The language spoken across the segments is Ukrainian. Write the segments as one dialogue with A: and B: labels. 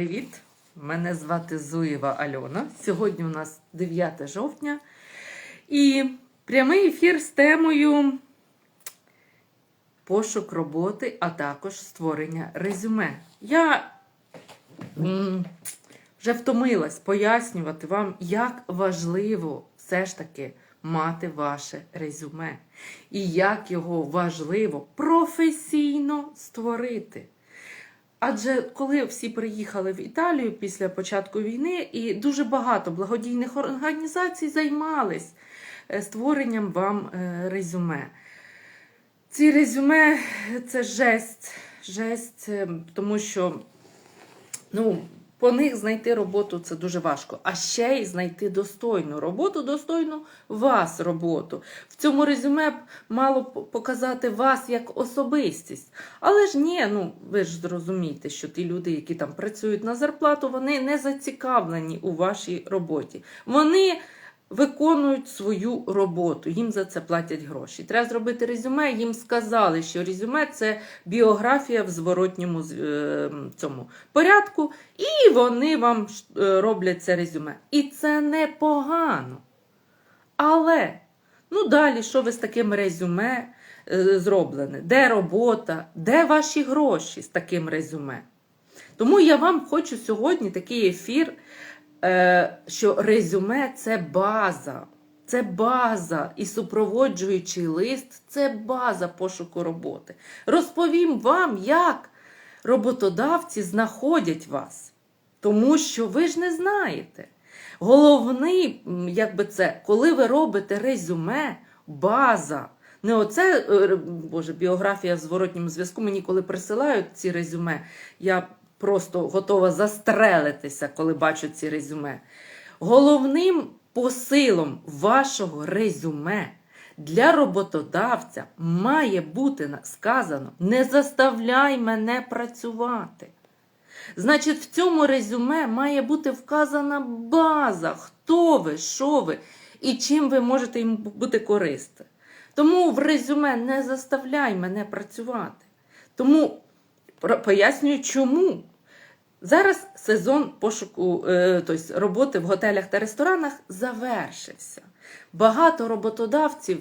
A: Привіт! Мене звати Зуєва Альона. Сьогодні у нас 9 жовтня і прямий ефір з темою пошук роботи, а також створення резюме. Я вже втомилась пояснювати вам, як важливо все ж таки мати ваше резюме, і як його важливо професійно створити. Адже коли всі приїхали в Італію після початку війни, і дуже багато благодійних організацій займались е, створенням вам е, резюме. Ці резюме це жесть, жесть, е, тому що ну, по них знайти роботу це дуже важко. А ще й знайти достойну роботу, достойну вас роботу. В цьому резюме мало показати вас як особистість. Але ж ні, ну ви ж зрозумієте, що ті люди, які там працюють на зарплату, вони не зацікавлені у вашій роботі. Вони виконують свою роботу, їм за це платять гроші. Треба зробити резюме. Їм сказали, що резюме це біографія в зворотньому е, цьому порядку, і вони вам е, роблять це резюме. І це непогано. Але ну далі, що ви з таким резюме е, зроблене? Де робота, де ваші гроші з таким резюме? Тому я вам хочу сьогодні такий ефір, що резюме це база. Це база і супроводжуючий лист це база пошуку роботи. Розповім вам, як роботодавці знаходять вас, тому що ви ж не знаєте. Головний, м, якби це, коли ви робите резюме, база. Не оце, е, боже, біографія в зворотньому зв'язку. Мені коли присилають ці резюме, я просто готова застрелитися, коли бачу ці резюме. Головним посилом вашого резюме для роботодавця має бути сказано: не заставляй мене працювати. Значить, в цьому резюме має бути вказана база, хто ви, що ви і чим ви можете їм бути користі. Тому в резюме не заставляй мене працювати. Тому пояснюю, чому. Зараз сезон пошуку тобто роботи в готелях та ресторанах завершився. Багато роботодавців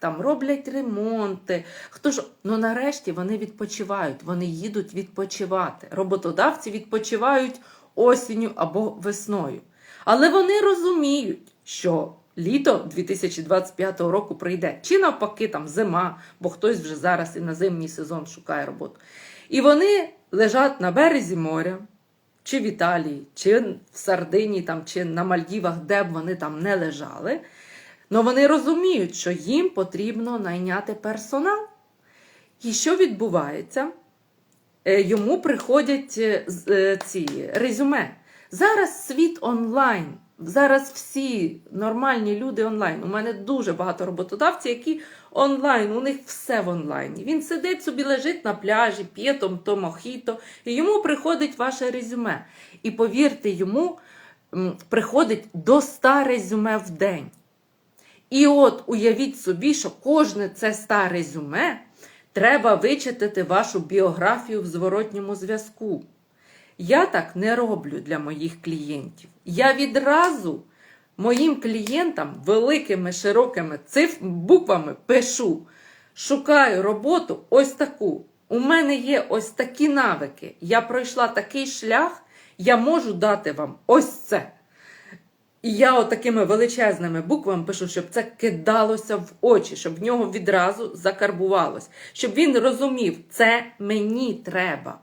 A: там роблять ремонти. Хто ж ну нарешті вони відпочивають, вони їдуть відпочивати. Роботодавці відпочивають осінню або весною. Але вони розуміють, що літо 2025 року прийде, чи навпаки, там зима, бо хтось вже зараз і на зимній сезон шукає роботу. І вони лежать на березі моря, чи в Італії, чи в Сардинії, там, чи на Мальдівах, де б вони там не лежали. Але вони розуміють, що їм потрібно найняти персонал. І що відбувається? Е, Йому приходять е, е, ці резюме. Зараз світ онлайн. Зараз всі нормальні люди онлайн. У мене дуже багато роботодавців, які онлайн, у них все в онлайні. Він сидить собі, лежить на пляжі, п'є том то мохіто, і йому приходить ваше резюме. І повірте, йому приходить до 100 резюме в день. І от уявіть собі, що кожне це ста резюме треба вичитати вашу біографію в зворотньому зв'язку. Я так не роблю для моїх клієнтів. Я відразу моїм клієнтам великими широкими циф... буквами пишу: шукаю роботу ось таку. У мене є ось такі навики. Я пройшла такий шлях, я можу дати вам ось це. І я отакими величезними буквами пишу, щоб це кидалося в очі, щоб в нього відразу закарбувалось, щоб він розумів, це мені треба.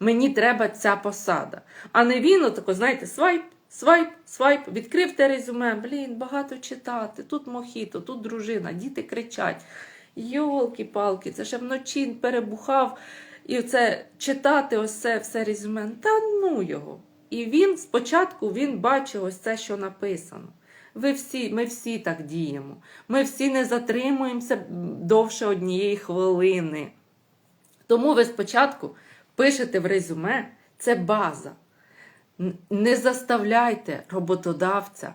A: Мені треба ця посада. А не він, отако, знаєте, свайп, свайп, свайп, відкрив те резюме, блін, багато читати, тут мохіто, тут дружина, діти кричать. Йолки-палки, це ще вночі перебухав. І це читати ось це все резюме. Та ну його. І він спочатку він бачив ось це, що написано. Ви всі, ми всі так діємо. Ми всі не затримуємося довше однієї хвилини. Тому ви спочатку пишете в резюме, це база. Не заставляйте роботодавця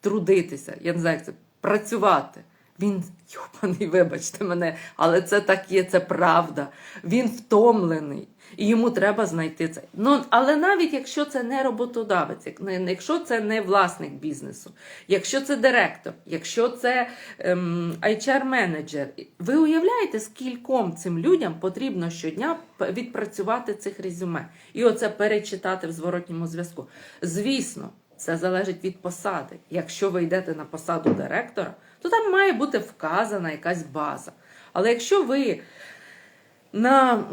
A: трудитися, я не знаю, як це працювати. Він йопаний, вибачте мене, але це так є, це правда. Він втомлений. І йому треба знайти це. Ну, але навіть якщо це не роботодавець, якщо це не власник бізнесу, якщо це директор, якщо це ем, HR-менеджер, ви уявляєте, скільком цим людям потрібно щодня відпрацювати цих резюме і оце перечитати в зворотньому зв'язку. Звісно, це залежить від посади. Якщо ви йдете на посаду директора, то там має бути вказана якась база. Але якщо ви на,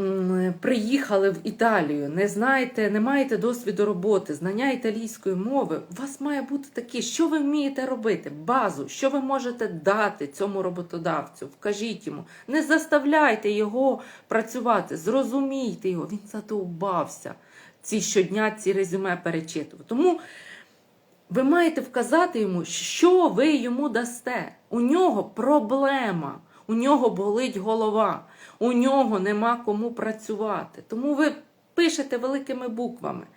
A: приїхали в Італію, не знаєте, не маєте досвіду роботи, знання італійської мови, у вас має бути такі, що ви вмієте робити, базу, що ви можете дати цьому роботодавцю, вкажіть йому, не заставляйте його працювати, зрозумійте його, він задовбався ці щодня ці резюме перечитувати. Тому ви маєте вказати йому, що ви йому дасте. У нього проблема, у нього болить голова, у нього нема кому працювати. Тому ви пишете великими буквами.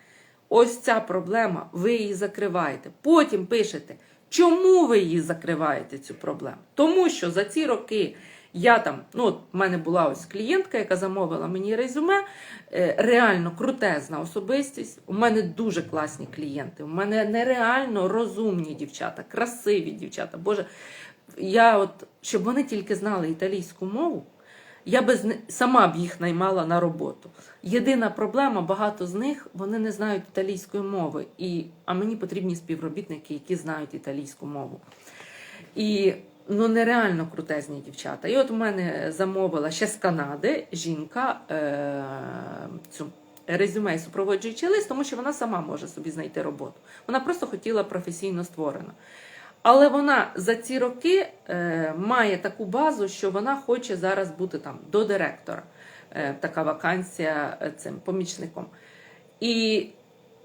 A: Ось ця проблема, ви її закриваєте. Потім пишете, чому ви її закриваєте, цю проблему. Тому що за ці роки я там, ну от в мене була ось клієнтка, яка замовила мені резюме, е, реально крутезна особистість. У мене дуже класні клієнти. У мене нереально розумні дівчата, красиві дівчата. Боже, я от, щоб вони тільки знали італійську мову, я би сама б їх наймала на роботу. Єдина проблема, багато з них вони не знають італійської мови. І, а мені потрібні співробітники, які знають італійську мову. І ну нереально крутезні дівчата. І от у мене замовила ще з Канади жінка е, цю резюме супроводжуючий лист, тому що вона сама може собі знайти роботу. Вона просто хотіла професійно створено. Але вона за ці роки е, має таку базу, що вона хоче зараз бути там до директора. Е, така вакансія е, цим помічником. І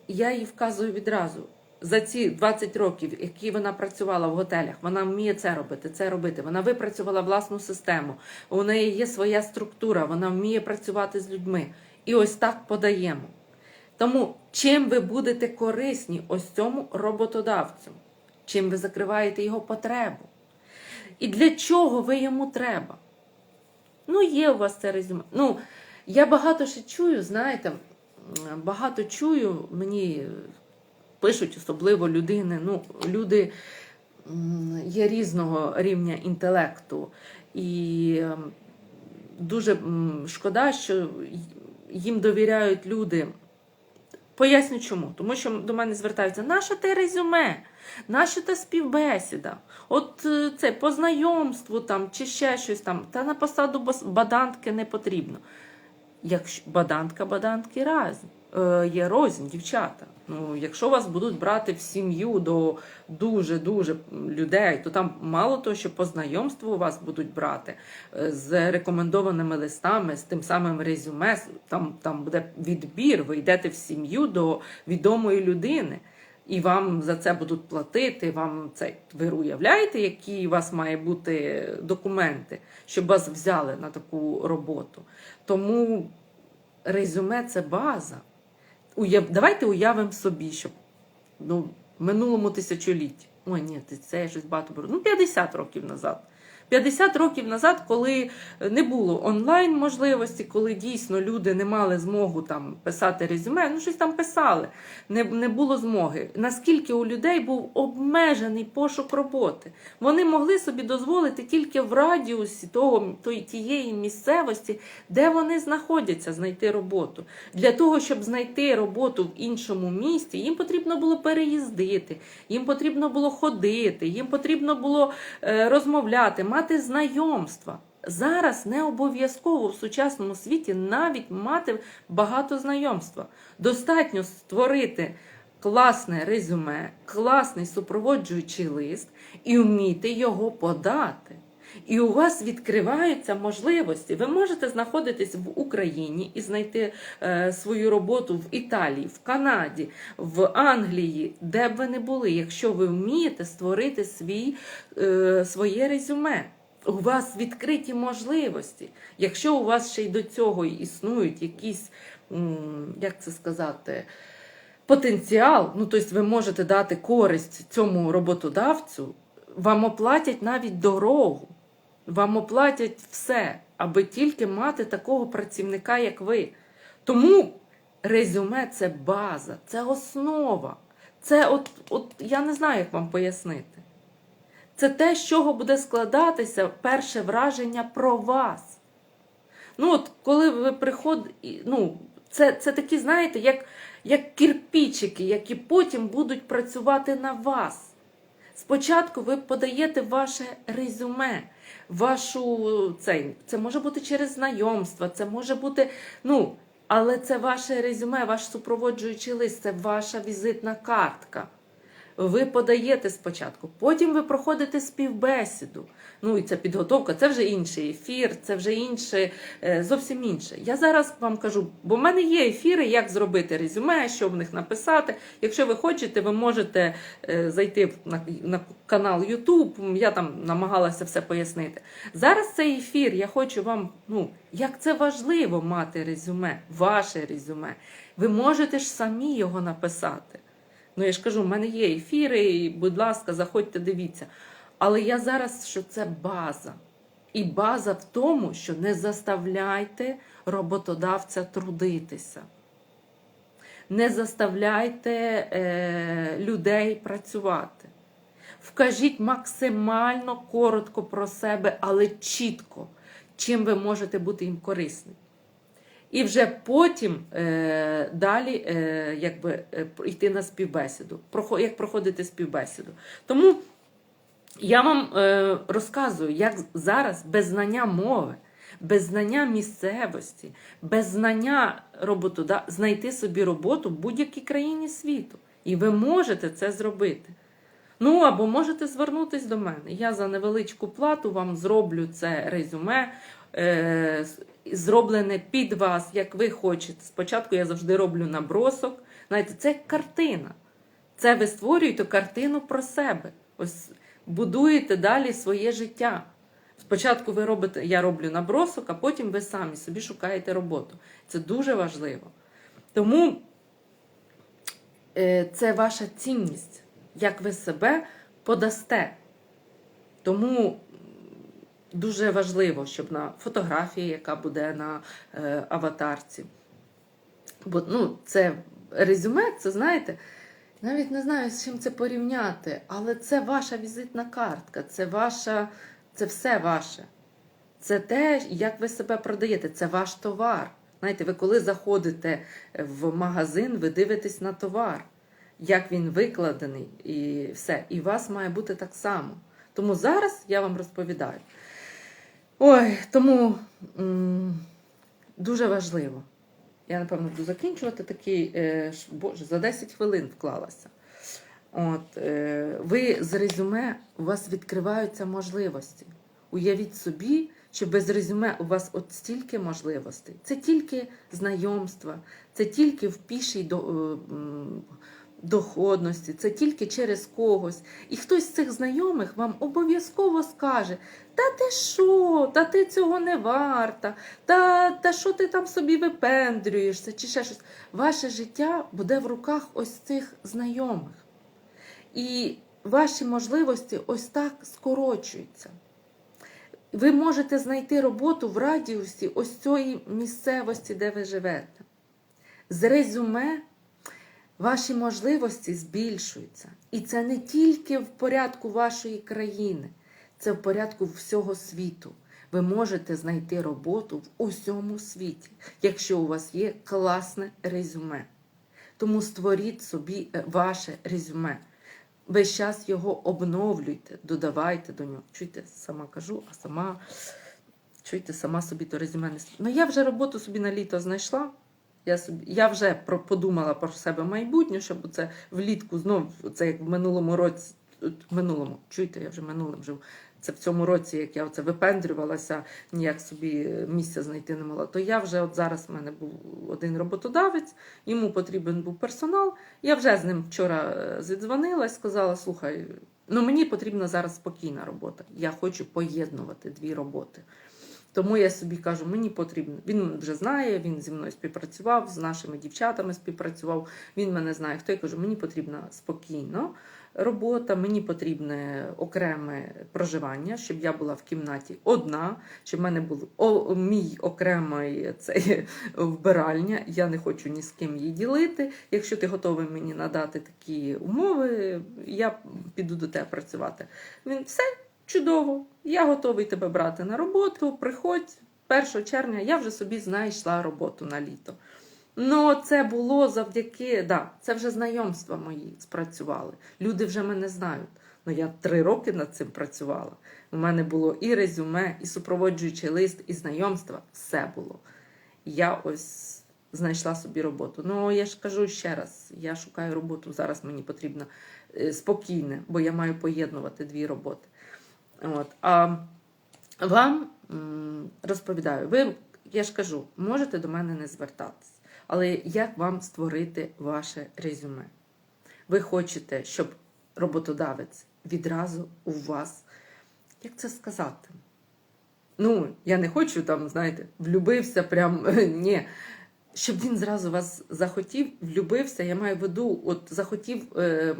A: я їй вказую відразу. За ці 20 років, які вона працювала в готелях, вона вміє це робити, це робити. Вона випрацювала власну систему. У неї є своя структура, вона вміє працювати з людьми. І ось так подаємо. Тому чим ви будете корисні ось цьому роботодавцю? Чим ви закриваєте його потребу? І для чого ви йому треба? Ну, є у вас це резюме. Ну, я багато ще чую, знаєте, багато чую, мені пишуть, особливо людини. Ну, люди є різного рівня інтелекту. І ем, дуже шкода, що їм довіряють люди. Поясню чому. Тому що до мене звертаються, наша те резюме, наша та співбесіда. От е, це по знайомству там, чи ще щось там, та на посаду бадантки не потрібно. Якщо бадантка, бадантки разні. Е, є рознь, дівчата. Ну, якщо вас будуть брати в сім'ю до дуже-дуже людей, то там мало того, що по знайомству вас будуть брати е, з рекомендованими листами, з тим самим резюме, там, там буде відбір, ви йдете в сім'ю до відомої людини. І вам за це будуть платити. Вам це ви уявляєте, які у вас має бути документи, щоб вас взяли на таку роботу. Тому резюме це база. Уяв... Давайте уявимо собі, що ну, в минулому тисячолітті. Ой, ні, це я щось багато беру. Ну, 50 років назад. 50 років назад, коли не було онлайн можливості, коли дійсно люди не мали змогу там писати резюме, ну щось там писали, не, не було змоги. Наскільки у людей був обмежений пошук роботи, вони могли собі дозволити тільки в радіусі того, тої, тієї місцевості, де вони знаходяться, знайти роботу. Для того, щоб знайти роботу в іншому місті, їм потрібно було переїздити, їм потрібно було ходити, їм потрібно було е, розмовляти, знайомства. Зараз не обов'язково в сучасному світі навіть мати багато знайомства. Достатньо створити класне резюме, класний супроводжуючий лист і вміти його подати. І у вас відкриваються можливості. Ви можете знаходитись в Україні і знайти е, свою роботу в Італії, в Канаді, в Англії, де б ви не були, якщо ви вмієте створити свій, е, своє резюме. У вас відкриті можливості. Якщо у вас ще й до цього існують якісь, як це сказати, потенціал, ну тобто ви можете дати користь цьому роботодавцю, вам оплатять навіть дорогу, вам оплатять все, аби тільки мати такого працівника, як ви. Тому резюме це база, це основа. Це от, от я не знаю, як вам пояснити. Це те, з чого буде складатися перше враження про вас. Ну, от коли ви приходите, ну, це, це такі, знаєте, як, як кірпічики, які потім будуть працювати на вас. Спочатку ви подаєте ваше резюме, вашу цей, це може бути через знайомство, це може бути, ну, але це ваше резюме, ваш супроводжуючий лист, це ваша візитна картка. Ви подаєте спочатку, потім ви проходите співбесіду. Ну і ця підготовка, це вже інший ефір, це вже інше, е, зовсім інше. Я зараз вам кажу, бо в мене є ефіри, як зробити резюме, що в них написати. Якщо ви хочете, ви можете е, зайти на, на канал YouTube, я там намагалася все пояснити. Зараз цей ефір, я хочу вам, ну, як це важливо мати резюме, ваше резюме. Ви можете ж самі його написати. Ну, я ж кажу, в мене є ефіри, і, будь ласка, заходьте, дивіться. Але я зараз, що це база. І база в тому, що не заставляйте роботодавця трудитися. Не заставляйте е, людей працювати. Вкажіть максимально коротко про себе, але чітко, чим ви можете бути їм корисні. І вже потім е, далі е, якби, е, йти на співбесіду, як проходити співбесіду. Тому я вам е, розказую, як зараз без знання мови, без знання місцевості, без знання роботода знайти собі роботу в будь-якій країні світу. І ви можете це зробити. Ну, або можете звернутися до мене. Я за невеличку плату вам зроблю це резюме, е, зроблене під вас, як ви хочете. Спочатку я завжди роблю набросок. Знаєте, це картина. Це ви створюєте картину про себе. Ось будуєте далі своє життя. Спочатку ви робите, я роблю набросок, а потім ви самі собі шукаєте роботу. Це дуже важливо. Тому е, це ваша цінність, як ви себе подасте. Тому дуже важливо, щоб на фотографії, яка буде на е, аватарці. Бо ну, це резюме, це знаєте, навіть не знаю, з чим це порівняти, але це ваша візитна картка, це ваша, це все ваше. Це те, як ви себе продаєте, це ваш товар. Знаєте, ви коли заходите в магазин, ви дивитесь на товар, як він викладений, і все. І у вас має бути так само. Тому зараз я вам розповідаю. Ой, тому м, дуже важливо. Я, напевно, буду закінчувати такий, е, боже, за 10 хвилин вклалася. От, е, ви з резюме, у вас відкриваються можливості. Уявіть собі, що без резюме у вас от стільки можливостей. Це тільки знайомства, це тільки в пішій до, е, доходності, це тільки через когось. І хтось з цих знайомих вам обов'язково скаже: Та ти що, та ти цього не варта, та, та що ти там собі випендрюєшся, чи ще щось. Ваше життя буде в руках ось цих знайомих. І ваші можливості ось так скорочуються. Ви можете знайти роботу в радіусі ось цієї місцевості, де ви живете. З резюме ваші можливості збільшуються. І це не тільки в порядку вашої країни, це в порядку всього світу. Ви можете знайти роботу в усьому світі, якщо у вас є класне резюме. Тому створіть собі е, ваше резюме. Весь час його обновлюйте, додавайте до нього. Чуєте, сама кажу, а сама чуєте, сама собі то резюме не Ну я вже роботу собі на літо знайшла. Я, собі, я вже про, подумала про себе майбутнє, щоб це влітку знов, це як в минулому році, минулому, чуєте, я вже минулим живу. Це в цьому році, як я оце випендрювалася, ніяк собі місця знайти не могла. То я вже от зараз в мене був один роботодавець, йому потрібен був персонал. Я вже з ним вчора е, зідзвонилась, сказала: слухай, ну мені потрібна зараз спокійна робота. Я хочу поєднувати дві роботи. Тому я собі кажу, мені потрібно. Він вже знає, він зі мною співпрацював, з нашими дівчатами співпрацював. Він мене знає, хто я кажу, мені потрібна спокійно робота, мені потрібне окреме проживання, щоб я була в кімнаті одна, щоб в мене був о, мій окремий цей вбиральня. Я не хочу ні з ким її ділити. Якщо ти готовий мені надати такі умови, я піду до тебе працювати. Він все чудово, я готовий тебе брати на роботу. Приходь 1 червня, я вже собі знайшла роботу на літо. Ну, це було завдяки, да, це вже знайомства мої спрацювали. Люди вже мене знають. Ну, я три роки над цим працювала. У мене було і резюме, і супроводжуючий лист, і знайомства. Все було. Я ось знайшла собі роботу. Ну, я ж кажу ще раз: я шукаю роботу. Зараз мені потрібно е, спокійне, бо я маю поєднувати дві роботи. От. А вам розповідаю, ви, я ж кажу, можете до мене не звертатись. Але як вам створити ваше резюме? Ви хочете, щоб роботодавець відразу у вас, як це сказати? Ну, я не хочу там, знаєте, влюбився, прям ні. Щоб він зразу вас захотів, влюбився, я маю в виду, от захотів е,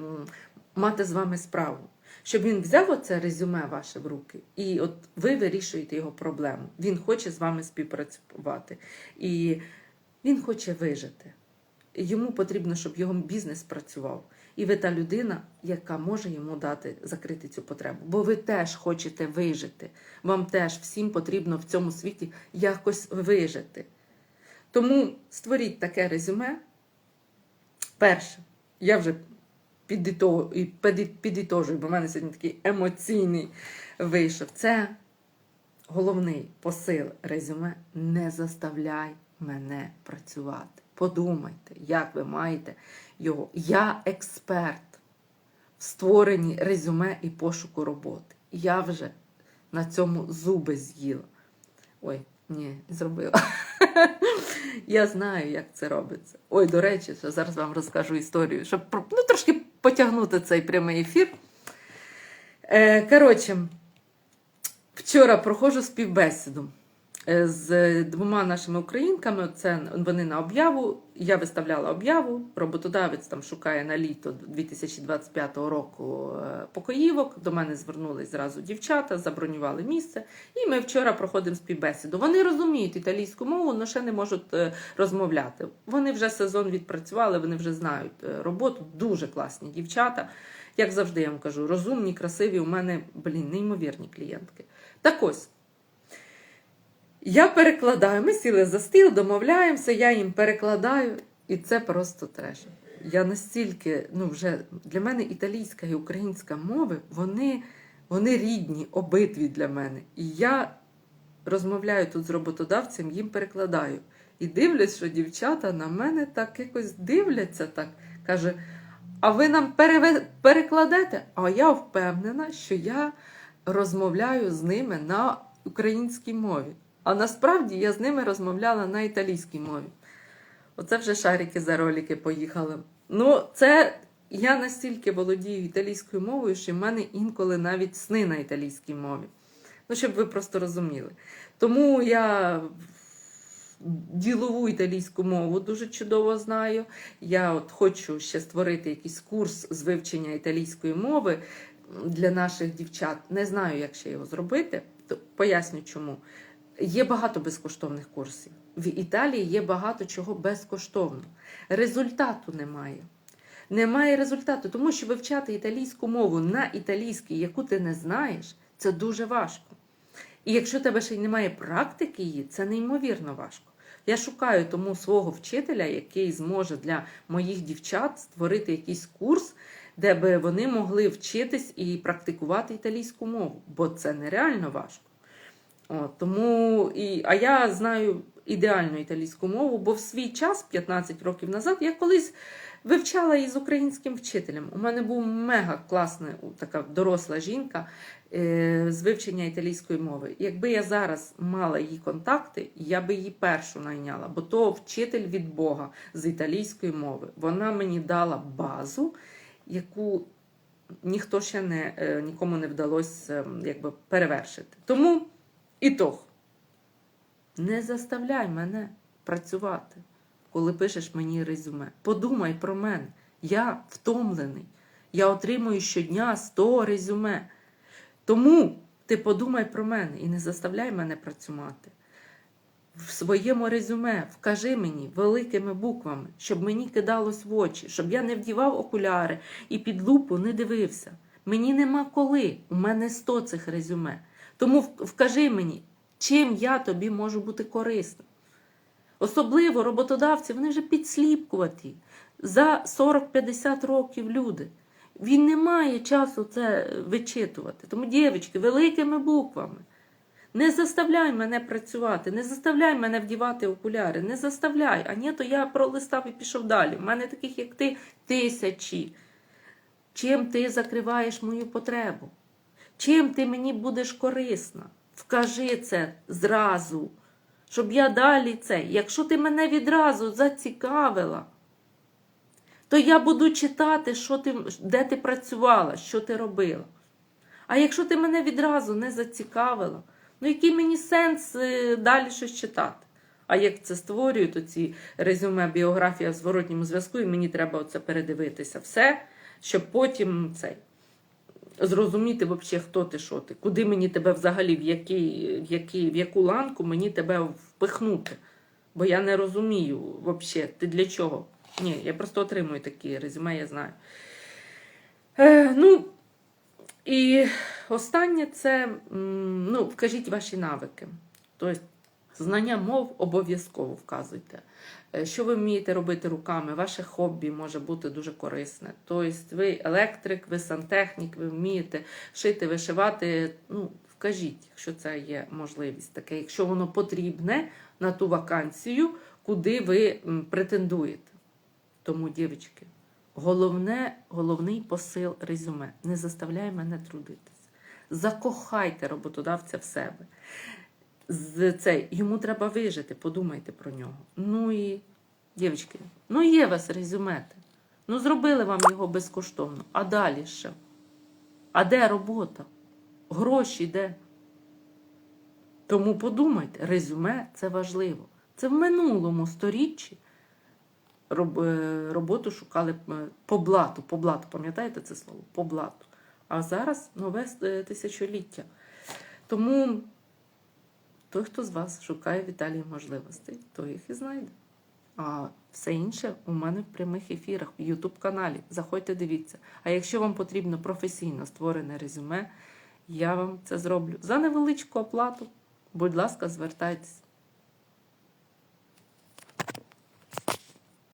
A: мати з вами справу. Щоб він взяв оце резюме ваше в руки, і от ви вирішуєте його проблему. Він хоче з вами співпрацювати. І він хоче вижити. Йому потрібно, щоб його бізнес працював. І ви та людина, яка може йому дати закрити цю потребу. Бо ви теж хочете вижити. Вам теж всім потрібно в цьому світі якось вижити. Тому створіть таке резюме. Перше, я вже підітожую, бо в мене сьогодні такий емоційний вийшов. Це головний посил резюме не заставляй мене працювати. Подумайте, як ви маєте його. Я експерт в створенні резюме і пошуку роботи. Я вже на цьому зуби з'їла. Ой, ні, зробила. Я знаю, як це робиться. Ой, до речі, зараз вам розкажу історію, щоб ну, трошки потягнути цей прямий ефір. Е, коротше, вчора проходжу співбесіду з двома нашими українками. Це вони на об'яву. Я виставляла об'яву. Роботодавець там шукає на літо 2025 року е, покоївок. До мене звернулись зразу дівчата, забронювали місце. І ми вчора проходимо співбесіду. Вони розуміють італійську мову, але ще не можуть е, розмовляти. Вони вже сезон відпрацювали, вони вже знають е, роботу. Дуже класні дівчата. Як завжди я вам кажу, розумні, красиві. У мене, блін, неймовірні клієнтки. Так ось. Я перекладаю. Ми сіли за стіл, домовляємося, я їм перекладаю, і це просто треш. Я настільки, ну вже для мене італійська і українська мови, вони, вони рідні, обидві для мене. І я розмовляю тут з роботодавцем, їм перекладаю. І дивлюсь, що дівчата на мене так якось дивляться, так каже: а ви нам переве- перекладете? А я впевнена, що я розмовляю з ними на українській мові. А насправді я з ними розмовляла на італійській мові. Оце вже шарики за ролики поїхали. Ну, це я настільки володію італійською мовою, що в мене інколи навіть сни на італійській мові. Ну, щоб ви просто розуміли. Тому я ділову італійську мову дуже чудово знаю. Я от хочу ще створити якийсь курс з вивчення італійської мови для наших дівчат. Не знаю, як ще його зробити. То Поясню чому. Є багато безкоштовних курсів. В Італії є багато чого безкоштовно. Результату немає. Немає результату, тому що вивчати італійську мову на італійській, яку ти не знаєш, це дуже важко. І якщо в тебе ще й немає практики її, це неймовірно важко. Я шукаю тому свого вчителя, який зможе для моїх дівчат створити якийсь курс, де би вони могли вчитись і практикувати італійську мову, бо це нереально важко. От, тому і, а я знаю ідеальну італійську мову, бо в свій час, 15 років назад, я колись вивчала її з українським вчителем. У мене був мега класна така доросла жінка е, з вивчення італійської мови. Якби я зараз мала її контакти, я би її першу найняла, бо то вчитель від Бога з італійської мови. Вона мені дала базу, яку ніхто ще не, е, нікому не вдалося е, якби, перевершити. Тому ітог. Не заставляй мене працювати, коли пишеш мені резюме. Подумай про мене. Я втомлений. Я отримую щодня 100 резюме. Тому ти подумай про мене і не заставляй мене працювати. В своєму резюме вкажи мені великими буквами, щоб мені кидалось в очі, щоб я не вдівав окуляри і під лупу не дивився. Мені нема коли. У мене 100 цих резюме. Тому вкажи мені, чим я тобі можу бути корисним. Особливо роботодавці, вони вже підсліпкуваті. За 40-50 років люди. Він не має часу це вичитувати. Тому, дівчатки, великими буквами. Не заставляй мене працювати, не заставляй мене вдівати окуляри, не заставляй. А ні, то я пролистав і пішов далі. У мене таких, як ти, тисячі. Чим ти закриваєш мою потребу? Чим ти мені будеш корисна? Вкажи це зразу, щоб я далі це. Якщо ти мене відразу зацікавила, то я буду читати, що ти, де ти працювала, що ти робила. А якщо ти мене відразу не зацікавила, ну який мені сенс е, далі щось читати? А як це створюють оці резюме, біографія в зворотньому зв'язку, і мені треба оце передивитися все, щоб потім цей зрозуміти взагалі, хто ти, що ти, куди мені тебе взагалі, в, який, в, який, в яку ланку мені тебе впихнути. Бо я не розумію взагалі, ти для чого. Ні, я просто отримую такі резюме, я знаю. Е, ну, і останнє це, ну, вкажіть ваші навики. Тобто, знання мов обов'язково вказуйте. Е, Що ви вмієте робити руками? Ваше хобі може бути дуже корисне. Тобто, ви електрик, ви сантехнік, ви вмієте шити, вишивати. Ну, вкажіть, якщо це є можливість таке, якщо воно потрібне на ту вакансію, куди ви претендуєте. Тому, дівчатки, головне, головний посил резюме. Не заставляй мене трудитися. Закохайте роботодавця в себе. З цей, йому треба вижити, подумайте про нього. Ну і, дівчатки, ну є вас резюмети. Ну, зробили вам його безкоштовно. А далі що? А де робота? Гроші де? Тому подумайте, резюме це важливо. Це в минулому сторіччі е, роботу шукали е, по блату. По блату, пам'ятаєте це слово? По блату. А зараз нове е, тисячоліття. Тому той, хто з вас шукає Віталії можливостей, той їх і знайде. А все інше у мене в прямих ефірах в YouTube каналі. Заходьте, дивіться. А якщо вам потрібно професійно створене резюме, я вам це зроблю за невеличку оплату. Будь ласка, звертайтеся.